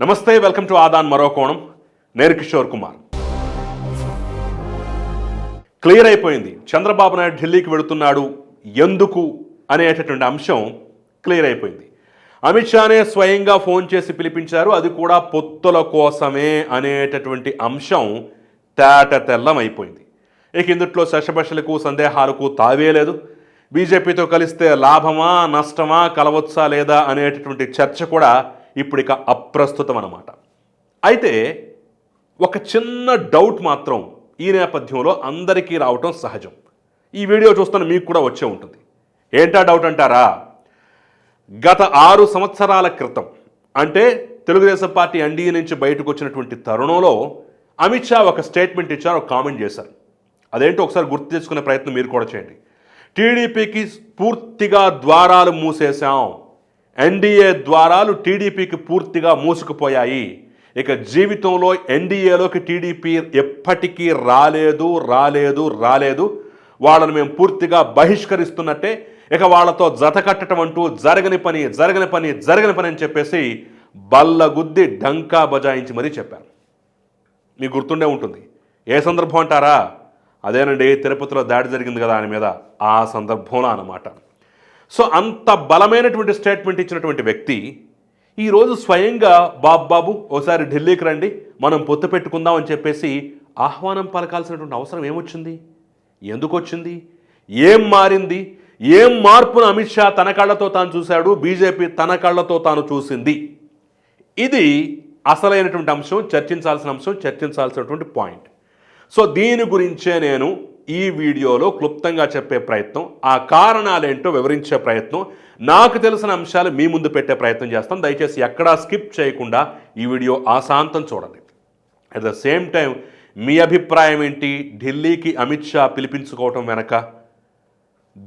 నమస్తే welcome to Aadan మరో కోణం. నేను కిషోర్ కుమార్. క్లియర్ అయిపోయింది. చంద్రబాబు నాయుడు ఢిల్లీకి వెళుతున్నాడు ఎందుకు అనేటటువంటి అంశం క్లియర్ అయిపోయింది. అమిత్ షానే స్వయంగా ఫోన్ చేసి పిలిపించారు. అది కూడా పొత్తుల కోసమే అనేటటువంటి అంశం తేట తెల్లం అయిపోయింది. ఇక ఇందుట్లో శశభషలకు సందేహాలకు తావే లేదు. బీజేపీతో కలిస్తే లాభమా నష్టమా కలవచ్చా లేదా అనేటటువంటి చర్చ కూడా ఇప్పుడు ఇక అప్రస్తుతం అన్నమాట అయితే ఒక చిన్న డౌట్ మాత్రం ఈ నేపథ్యంలో అందరికీ రావటం సహజం. ఈ వీడియో చూస్తున్న మీకు కూడా వచ్చే ఉంటుంది. ఏంటా డౌట్ అంటారా? గత ఆరు సంవత్సరాల క్రితం అంటే తెలుగుదేశం పార్టీ ఎన్డీఏ నుంచి బయటకు వచ్చినటువంటి తరుణంలో అమిత్ షా ఒక స్టేట్మెంట్ ఇచ్చారు ఒక కామెంట్ చేశారు. అదేంటో ఒకసారి గుర్తు తెచ్చుకునే ప్రయత్నం మీరు కూడా చేయండి. టీడీపీకి పూర్తిగా ద్వారాలు మూసేశాం. ఎన్డీఏ ద్వారాలు టీడీపీకి పూర్తిగా మూసుకుపోయాయి. ఇక జీవితంలో ఎన్డీఏలోకి టీడీపీ ఎప్పటికీ రాలేదు రాలేదు రాలేదు. వాళ్ళని మేము పూర్తిగా బహిష్కరిస్తున్నట్టే ఇక వాళ్ళతో జత కట్టడం అంటూ జరగని పని జరగని పని జరగని పని అని చెప్పేసి బల్లగుద్ది డంకా బజాయించి మరీ చెప్పారు. మీకు గుర్తుండే ఉంటుంది. ఏ సందర్భం అంటారా? అదేనండి తిరుపతిలో దాడి జరిగింది కదా ఆయన మీద ఆ సందర్భంలో అన్నమాట. సో అంత బలమైనటువంటి స్టేట్మెంట్ ఇచ్చినటువంటి వ్యక్తి ఈరోజు స్వయంగా బాబు బాబు ఓసారి ఢిల్లీకి రండి మనం పొత్తు పెట్టుకుందాం అని చెప్పేసి ఆహ్వానం పలకాల్సినటువంటి అవసరం ఏమొచ్చింది? ఎందుకు వచ్చింది ఏం మారింది? ఏం మార్పును అమిత్ షా తన కళ్ళతో తాను చూశాడు బీజేపీ తన కళ్ళతో తాను చూసింది? ఇది అసలైనటువంటి అంశం చర్చించాల్సిన అంశం చర్చించాల్సినటువంటి పాయింట్ సో దీని గురించే నేను ఈ వీడియోలో క్లుప్తంగా చెప్పే ప్రయత్నం ఆ కారణాలేంటో వివరించే ప్రయత్నం నాకు తెలిసిన అంశాలు మీ ముందు పెట్టే ప్రయత్నం చేస్తాం. దయచేసి ఎక్కడా స్కిప్ చేయకుండా ఈ వీడియో ఆశాంతం చూడండి. అట్ ద సేమ్ టైం మీ అభిప్రాయం ఏంటి? ఢిల్లీకి అమిత్ షా పిలిపించుకోవటం వెనక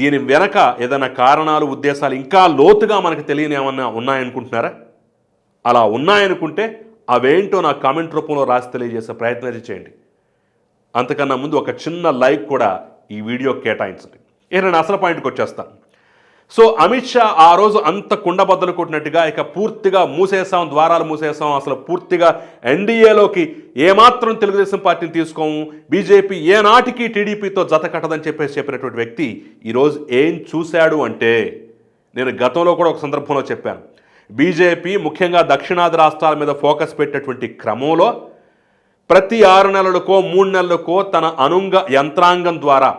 దీని వెనక ఏదైనా కారణాలు ఉద్దేశాలు ఇంకా లోతుగా మనకు తెలియని ఏమన్నా ఉన్నాయనుకుంటున్నారా? అలా ఉన్నాయనుకుంటే అవేంటో నా కామెంట్ రూపంలో రాసి తెలియజేసే ప్రయత్నం చేయండి. అంతకన్నా ముందు ఒక చిన్న లైక్ కూడా ఈ వీడియో కేటాయించండి. ఇక నేను అసలు పాయింట్కి వచ్చేస్తాను సో అమిత్ షా ఆ రోజు అంత కుండబద్దలు కొట్టినట్టుగా ఇక పూర్తిగా మూసేసాం ద్వారాలు మూసేసాం అసలు పూర్తిగా ఎన్డీఏలోకి ఏమాత్రం తెలుగుదేశం పార్టీని తీసుకోము బీజేపీ ఏనాటికి టీడీపీతో జత కట్టదని చెప్పేసి చెప్పినటువంటి వ్యక్తి ఈరోజు ఏం చూశాడు అంటే నేను గతంలో కూడా ఒక సందర్భంలో చెప్పాను బీజేపీ ముఖ్యంగా దక్షిణాది రాష్ట్రాల మీద ఫోకస్ పెట్టేటువంటి క్రమంలో ప్రతి ఆరు నెలలకో మూడు నెలలకో తన అనుంగ యంత్రాంగం ద్వారా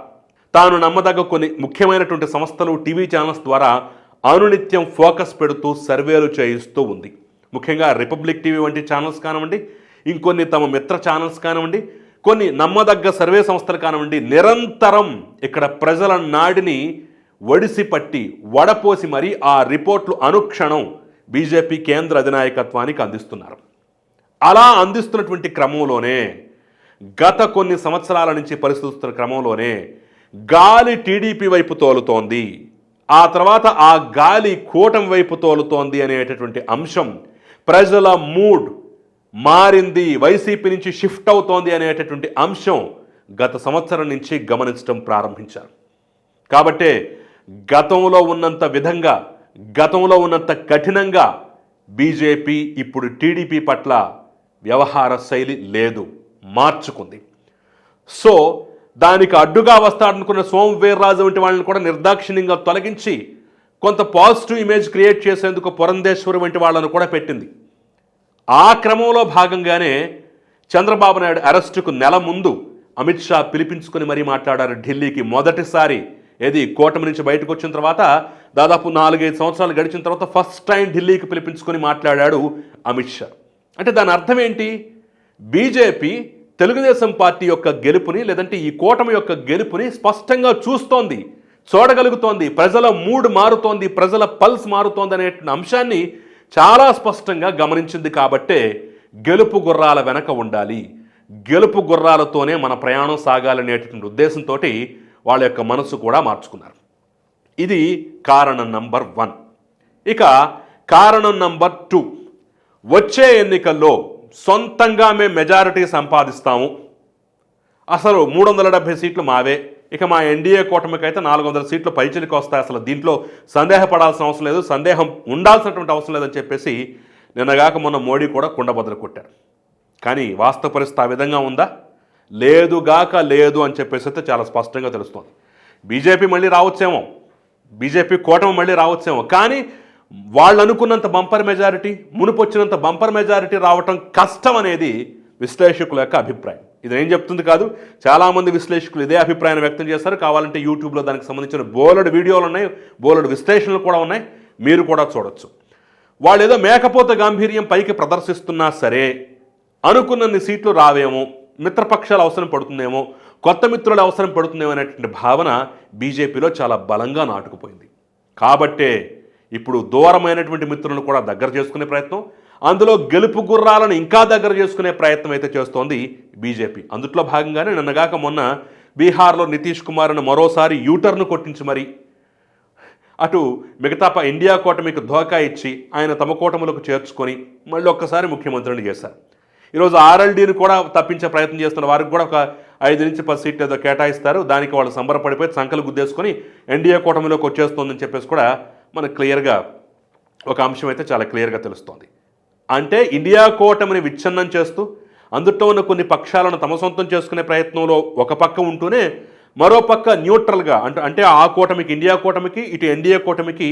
తాను నమ్మదగ్గ కొన్ని ముఖ్యమైనటువంటి సంస్థలు టీవీ ఛానల్స్ ద్వారా అనునిత్యం ఫోకస్ పెడుతూ సర్వేలు చేయిస్తూ ఉంది. ముఖ్యంగా రిపబ్లిక్ టీవీ వంటి ఛానల్స్ కానివ్వండి ఇంకొన్ని తమ మిత్ర ఛానల్స్ కానివ్వండి కొన్ని నమ్మదగ్గ సర్వే సంస్థలు కానివ్వండి నిరంతరం ఇక్కడ ప్రజల నాడిని ఒడిసి పట్టి వడపోసి మరీ ఆ రిపోర్ట్లు అనుక్షణం బీజేపీ కేంద్ర అధినాయకత్వానికి అందిస్తున్నారు. అలా అందిస్తున్నటువంటి క్రమంలోనే గత కొన్ని సంవత్సరాల నుంచి పరిస్థితున్న క్రమంలోనే గాలి టీడీపీ వైపు తోలుతోంది. ఆ తర్వాత ఆ గాలి కూటం వైపు తోలుతోంది అనేటటువంటి అంశం ప్రజల మూడ్ మారింది. వైసీపీ నుంచి షిఫ్ట్ అవుతోంది అనేటటువంటి అంశం గత సంవత్సరం నుంచి గమనించడం ప్రారంభించారు. కాబట్టే గతంలో ఉన్నంత విధంగా గతంలో ఉన్నంత కఠినంగా బీజేపీ ఇప్పుడు టీడీపీ పట్ల వ్యవహార శైలి లేదు మార్చుకుంది. సో దానికి అడ్డుగా వస్తాడనుకున్న సోమ్ వీర్రాజు వంటి వాళ్ళని కూడా నిర్దాక్షిణ్యంగా తొలగించి కొంత పాజిటివ్ ఇమేజ్ క్రియేట్ చేసేందుకు పురంధేశ్వరి వంటి వాళ్ళను కూడా పెట్టింది. ఆ క్రమంలో భాగంగానే చంద్రబాబు నాయుడు అరెస్టుకు నెల ముందు అమిత్ షా పిలిపించుకుని మరీ మాట్లాడారు ఢిల్లీకి మొదటిసారి. ఏది కూటమి నుంచి బయటకు వచ్చిన తర్వాత దాదాపు నాలుగైదు సంవత్సరాలు గడిచిన తర్వాత ఫస్ట్ టైం ఢిల్లీకి పిలిపించుకొని మాట్లాడాడు అమిత్ షా. అంటే దాని అర్థం ఏంటి? బీజేపీ తెలుగుదేశం పార్టీ యొక్క గెలుపుని లేదంటే ఈ కూటమి యొక్క గెలుపుని స్పష్టంగా చూస్తోంది చూడగలుగుతోంది ప్రజల మూడ్ మారుతోంది ప్రజల పల్స్ మారుతోంది అనే అంశాన్ని చాలా స్పష్టంగా గమనించింది కాబట్టే గెలుపు గుర్రాల వెనక ఉండాలి. గెలుపు గుర్రాలతోనే మన ప్రయాణం సాగాలనేటటువంటి ఉద్దేశంతో వాళ్ళ యొక్క మనసు కూడా మార్చుకున్నారు. ఇది కారణం నంబర్ వన్. ఇక కారణం నంబర్ టూ. వచ్చే ఎన్నికల్లో సొంతంగా మేము మెజారిటీ సంపాదిస్తాము. అసలు మూడు వందల డెబ్బై సీట్లు మావే. ఇక మా ఎన్డీఏ కూటమికి అయితే నాలుగు వందల సీట్లు పైచిలికి వస్తాయి అసలు దీంట్లో సందేహపడాల్సిన అవసరం లేదు సందేహం ఉండాల్సినటువంటి అవసరం లేదని చెప్పేసి నిన్నగాక మొన్న మోడీ కూడా కుండబద్దలు కొట్టారు. కానీ వాస్తవ పరిస్థితి ఆ విధంగా ఉందా? లేదుగాక లేదు అని చెప్పేసి అయితే చాలా స్పష్టంగా తెలుస్తోంది. బీజేపీ మళ్ళీ రావచ్చేమో. బీజేపీ కూటమి మళ్ళీ రావచ్చేమో. కానీ వాళ్ళు అనుకున్నంత బంపర్ మెజారిటీ మునుపు వచ్చినంత బంపర్ మెజారిటీ రావటం కష్టం అనేది విశ్లేషకుల యొక్క అభిప్రాయం. ఇది ఏం చెప్తుంది కాదు చాలామంది విశ్లేషకులు ఇదే అభిప్రాయాన్ని వ్యక్తం చేస్తారు. కావాలంటే యూట్యూబ్లో దానికి సంబంధించిన బోలెడు వీడియోలు ఉన్నాయి బోలెడు విశ్లేషణలు కూడా ఉన్నాయి మీరు కూడా చూడొచ్చు. వాళ్ళు ఏదో మేకపోత గాంభీర్యం పైకి ప్రదర్శిస్తున్నా సరే అనుకున్నన్ని సీట్లు రావేమో మిత్రపక్షాలు అవసరం పడుతుందేమో కొత్త మిత్రులు అవసరం పడుతుందేమో అనేటువంటి భావన బీజేపీలో చాలా బలంగా నాటుకుపోయింది. కాబట్టే ఇప్పుడు దూరమైనటువంటి మిత్రులను కూడా దగ్గర చేసుకునే ప్రయత్నం అందులో గెలుపు గుర్రాలను ఇంకా దగ్గర చేసుకునే ప్రయత్నం అయితే చేస్తోంది బీజేపీ. అందుట్లో భాగంగానే నిన్నగాక మొన్న బీహార్లో నితీష్ కుమార్ను మరోసారి యూటర్ను కొట్టించి మరి అటు మిగతా ఇండియా కూటమికి ధోకా ఇచ్చి ఆయన తమ కూటములకు చేర్చుకొని మళ్ళీ ఒక్కసారి ముఖ్యమంత్రిని చేశారు. ఈరోజు ఆర్ఎల్డీని కూడా తప్పించే ప్రయత్నం చేస్తున్న వారికి కూడా ఒక ఐదు నుంచి పది సీట్లు ఏదో కేటాయిస్తారు. దానికి వాళ్ళు సంబరపడిపోయి సంకలు గుద్దేసుకొని ఎన్డీఏ కూటమిలోకి వచ్చేస్తుందని చెప్పేసి కూడా మనకు క్లియర్గా ఒక అంశం అయితే చాలా క్లియర్గా తెలుస్తోంది. అంటే ఇండియా కూటమిని విచ్ఛిన్నం చేస్తూ అందుట్లో ఉన్న కొన్ని పక్షాలను తమ సొంతం చేసుకునే ప్రయత్నంలో ఒక పక్క ఉంటూనే మరో పక్క న్యూట్రల్గా అంటే అంటే ఆ కూటమికి ఇండియా కూటమికి ఇటు ఎన్డీఏ కూటమికి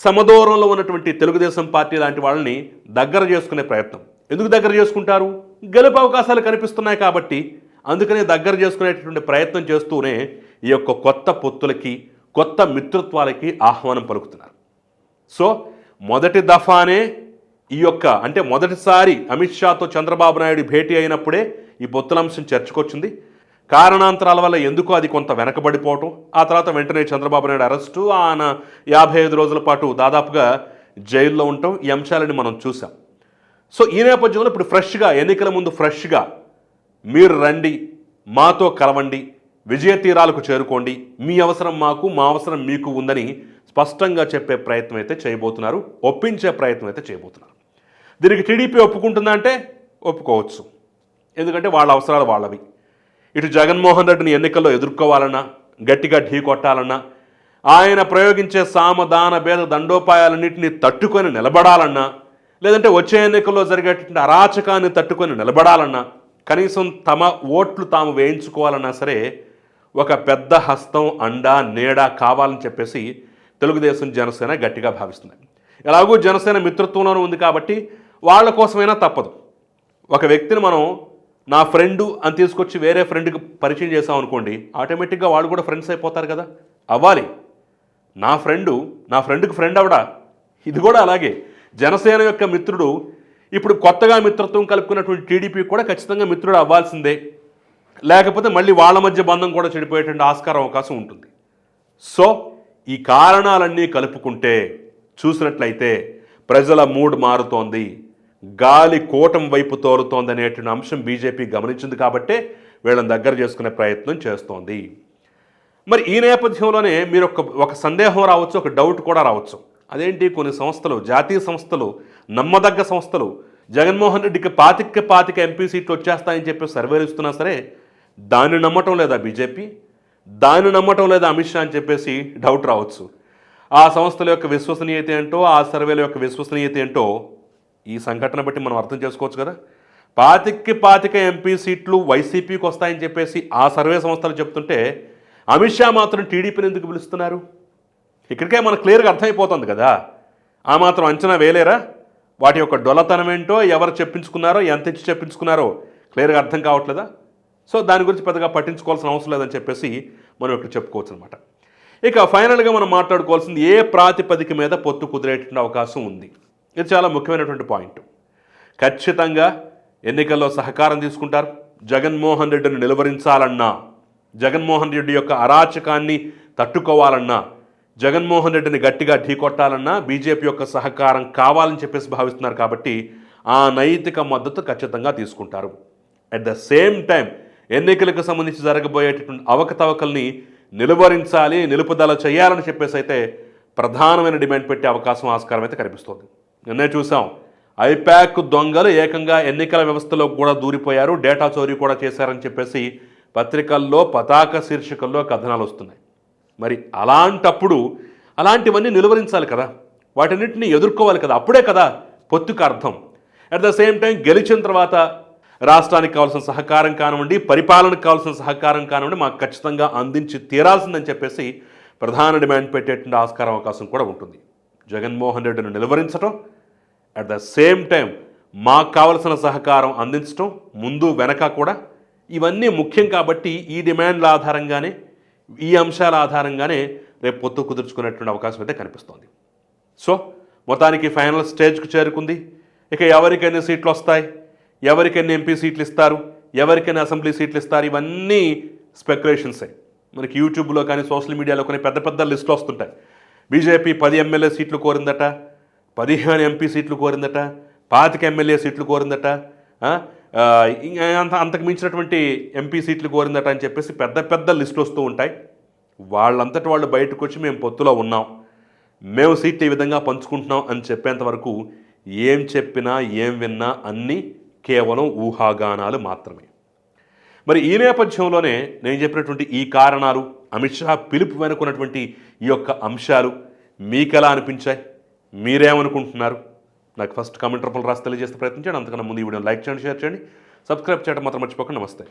సమదూరంలో ఉన్నటువంటి తెలుగుదేశం పార్టీ లాంటి వాళ్ళని దగ్గర చేసుకునే ప్రయత్నం. ఎందుకు దగ్గర చేసుకుంటారు? గెలుపు అవకాశాలు కనిపిస్తున్నాయి కాబట్టి అందుకనే దగ్గర చేసుకునేటటువంటి ప్రయత్నం చేస్తూనే ఈ యొక్క కొత్త పొత్తులకి కొత్త మిత్రత్వాలకి ఆహ్వానం పలుకుతున్నారు. సో మొదటి దఫానే ఈ యొక్క అంటే మొదటిసారి అమిత్ షాతో చంద్రబాబు నాయుడు భేటీ అయినప్పుడే ఈ బొత్తులంశం చర్చకొచ్చింది. కారణాంతరాల వల్ల ఎందుకో అది కొంత వెనకబడిపోవటం? ఆ తర్వాత వెంటనే చంద్రబాబు నాయుడు అరెస్టు. ఆయన యాభై ఐదు రోజుల పాటు దాదాపుగా జైల్లో ఉండటం. ఈ అంశాలని మనం చూసాం సో ఈ నేపథ్యంలో ఇప్పుడు ఫ్రెష్గా ఎన్నికల ముందు ఫ్రెష్గా మీరు రండి మాతో కలవండి విజయ తీరాలకు చేరుకోండి. మీ అవసరం మాకు మా అవసరం మీకు ఉందని స్పష్టంగా చెప్పే ప్రయత్నం అయితే చేయబోతున్నారు ఒప్పించే ప్రయత్నం అయితే చేయబోతున్నారు. దీనికి టీడీపీ ఒప్పుకుంటుందా అంటే ఒప్పుకోవచ్చు. ఎందుకంటే వాళ్ళ అవసరాలు వాళ్ళవి. ఇటు జగన్మోహన్ రెడ్డిని ఎన్నికల్లో ఎదుర్కోవాలన్నా గట్టిగా ఢీ కొట్టాలన్నా ఆయన ప్రయోగించే సామదాన భేద దండోపాయాలన్నింటినీ తట్టుకొని నిలబడాలన్నా లేదంటే వచ్చే ఎన్నికల్లో జరిగేటువంటి అరాచకాన్ని తట్టుకొని నిలబడాలన్నా కనీసం తమ ఓట్లు తాము వేయించుకోవాలన్నా సరే ఒక పెద్ద హస్తం అండా నీడా కావాలని చెప్పేసి తెలుగుదేశం జనసేన గట్టిగా భావిస్తున్నాయి. ఎలాగూ జనసేన మిత్రత్వంలోనూ ఉంది కాబట్టి వాళ్ళ కోసమైనా తప్పదు. ఒక వ్యక్తిని మనం నా ఫ్రెండు అని తీసుకొచ్చి వేరే ఫ్రెండ్కి పరిచయం చేసామనుకోండి ఆటోమేటిక్గా వాళ్ళు కూడా ఫ్రెండ్స్ అయిపోతారు కదా. అవ్వాలి. నా ఫ్రెండు నా ఫ్రెండ్కి ఫ్రెండ్ అవడా ఇది కూడా అలాగే. జనసేన యొక్క మిత్రుడు ఇప్పుడు కొత్తగా మిత్రత్వం కలుపుకున్నటువంటి టీడీపీ కూడా ఖచ్చితంగా మిత్రుడు అవ్వాల్సిందే. లేకపోతే మళ్ళీ వాళ్ళ మధ్య బంధం కూడా చెడిపోయేటువంటి ఆస్కారం అవకాశం ఉంటుంది. సో ఈ కారణాలన్నీ కలుపుకుంటే చూసినట్లయితే ప్రజల మూడ్ మారుతోంది. గాలి కూటం వైపు తోలుతోంది అనేటువంటి అంశం బీజేపీ గమనించింది కాబట్టే వీళ్ళని దగ్గర చేసుకునే ప్రయత్నం చేస్తోంది. మరి ఈ నేపథ్యంలోనే మీరు ఒక ఒక సందేహం రావచ్చు ఒక డౌట్ కూడా రావచ్చు. అదేంటి? కొన్ని సంస్థలు జాతీయ సంస్థలు నమ్మదగ్గ సంస్థలు జగన్మోహన్ రెడ్డికి పాతిక పాతిక ఎంపీ సీట్లు వచ్చేస్తాయని చెప్పి సర్వేలు ఇస్తున్నా సరే దాన్ని నమ్మటం లేదా బీజేపీ? దాన్ని నమ్మటం లేదా అమిత్ షా అని చెప్పేసి డౌట్ రావచ్చు. ఆ సంస్థల యొక్క విశ్వసనీయత ఏంటో ఆ సర్వేల యొక్క విశ్వసనీయత ఏంటో ఈ సంఘటన బట్టి మనం అర్థం చేసుకోవచ్చు కదా. పాతికి పాతిక ఎంపీ సీట్లు వైసీపీకి వస్తాయని చెప్పేసి ఆ సర్వే సంస్థలు చెప్తుంటే అమిత్ షా మాత్రం టీడీపీని ఎందుకు పిలుస్తున్నారు? ఇక్కడికే మనకు క్లియర్గా అర్థమైపోతుంది కదా. ఆ మాత్రం అంచనా వేయలేరా? వాటి యొక్క డొలతనం ఏంటో ఎవరు చెప్పించుకున్నారో ఎంత ఇచ్చి చెప్పించుకున్నారో క్లియర్గా అర్థం కావట్లేదా? సో దాని గురించి పెద్దగా పట్టించుకోవాల్సిన అవసరం లేదని చెప్పేసి మనం ఇక్కడ చెప్పుకోవచ్చు అనమాట ఇక ఫైనల్గా మనం మాట్లాడుకోవాల్సింది ఏ ప్రాతిపదిక మీద పొత్తు కుదిరేటువంటి అవకాశం ఉంది. ఇది చాలా ముఖ్యమైనటువంటి పాయింట్. ఖచ్చితంగా ఎన్నికల్లో సహకారం తీసుకుంటారు. జగన్మోహన్ రెడ్డిని నిలువరించాలన్నా జగన్మోహన్ రెడ్డి యొక్క అరాచకాన్ని తట్టుకోవాలన్నా జగన్మోహన్ రెడ్డిని గట్టిగా ఢీకొట్టాలన్నా బీజేపీ యొక్క సహకారం కావాలని చెప్పేసి భావిస్తున్నారు కాబట్టి ఆ నైతిక మద్దతు ఖచ్చితంగా తీసుకుంటారు. అట్ ద సేమ్ టైం ఎన్నికలకు సంబంధించి జరగబోయేటటువంటి అవకతవకల్ని నిలువరించాలి నిలుపుదల చేయాలని చెప్పేసి అయితే ప్రధానమైన డిమాండ్ పెట్టే అవకాశం ఆస్కారం అయితే కనిపిస్తోంది. నిన్నే చూసాం. ఐపాక్ దొంగలు ఏకంగా ఎన్నికల వ్యవస్థలో కూడా దూరిపోయారు. డేటా చోరీ కూడా చేశారని చెప్పేసి పత్రికల్లో పతాక శీర్షికల్లో కథనాలు వస్తున్నాయి. మరి అలాంటప్పుడు అలాంటివన్నీ నిలువరించాలి కదా. వాటన్నిటిని ఎదుర్కోవాలి కదా. అప్పుడే కదా పొత్తుకు అర్థం. అట్ ద సేమ్ టైం గెలిచిన తర్వాత రాష్ట్రానికి కావాల్సిన సహకారం కానివ్వండి పరిపాలనకు కావాల్సిన సహకారం కానివ్వండి మాకు ఖచ్చితంగా అందించి తీరాల్సిందని చెప్పేసి ప్రధాన డిమాండ్ పెట్టేటువంటి ఆస్కారం అవకాశం కూడా ఉంటుంది. జగన్మోహన్ రెడ్డిని నిలువరించడం అట్ ద సేమ్ టైం మాకు కావలసిన సహకారం అందించడం ముందు వెనక కూడా ఇవన్నీ ముఖ్యం కాబట్టి ఈ డిమాండ్ల ఆధారంగానే ఈ అంశాల ఆధారంగానే రేపు పొత్తు కుదుర్చుకునేటువంటి అవకాశం అయితే కనిపిస్తోంది. సో మొత్తానికి ఫైనల్ స్టేజ్కి చేరుకుంది. ఇక ఎవరికైనా సీట్లు వస్తాయి? ఎవరికైనా ఎంపీ సీట్లు ఇస్తారు ఎవరికైనా అసెంబ్లీ సీట్లు ఇస్తారు ఇవన్నీ స్పెక్యులేషన్సే. మనకి యూట్యూబ్లో కానీ సోషల్ మీడియాలో కానీ పెద్ద పెద్ద లిస్టులు వస్తుంటాయి. బీజేపీ పది ఎమ్మెల్యే సీట్లు కోరిందట పదిహేను ఎంపీ సీట్లు కోరిందట పాతిక ఎమ్మెల్యే సీట్లు కోరిందట ఇంకా అంత అంతకు మించినటువంటి ఎంపీ సీట్లు కోరిందట అని చెప్పేసి పెద్ద పెద్ద లిస్టులు వస్తూ ఉంటాయి. వాళ్ళంతటి వాళ్ళు బయటకు వచ్చి మేము పొత్తులో ఉన్నాం. మేము సీట్లు ఈ విధంగా పంచుకుంటున్నాం అని చెప్పేంత వరకు ఏం చెప్పినా ఏం విన్నా అన్నీ కేవలం ఊహాగానాలు మాత్రమే. మరి ఈ నేపథ్యంలోనే నేను చెప్పినటువంటి ఈ కారణాలు అమిత్ షా పిలుపు వెనుకున్నటువంటి ఈ యొక్క అంశాలు మీకెలా అనిపించాయి? మీరేమనుకుంటున్నారు? నాకు ఫస్ట్ కామెంట్ రూపంలో రాసి తెలియజేస్తే ప్రయత్నించండి అంతకన్నా ముందు ఈ వీడియోని లైక్ చేయండి షేర్ చేయండి. సబ్స్క్రైబ్ చేయడం మాత్రం మర్చిపోకండి. నమస్తే.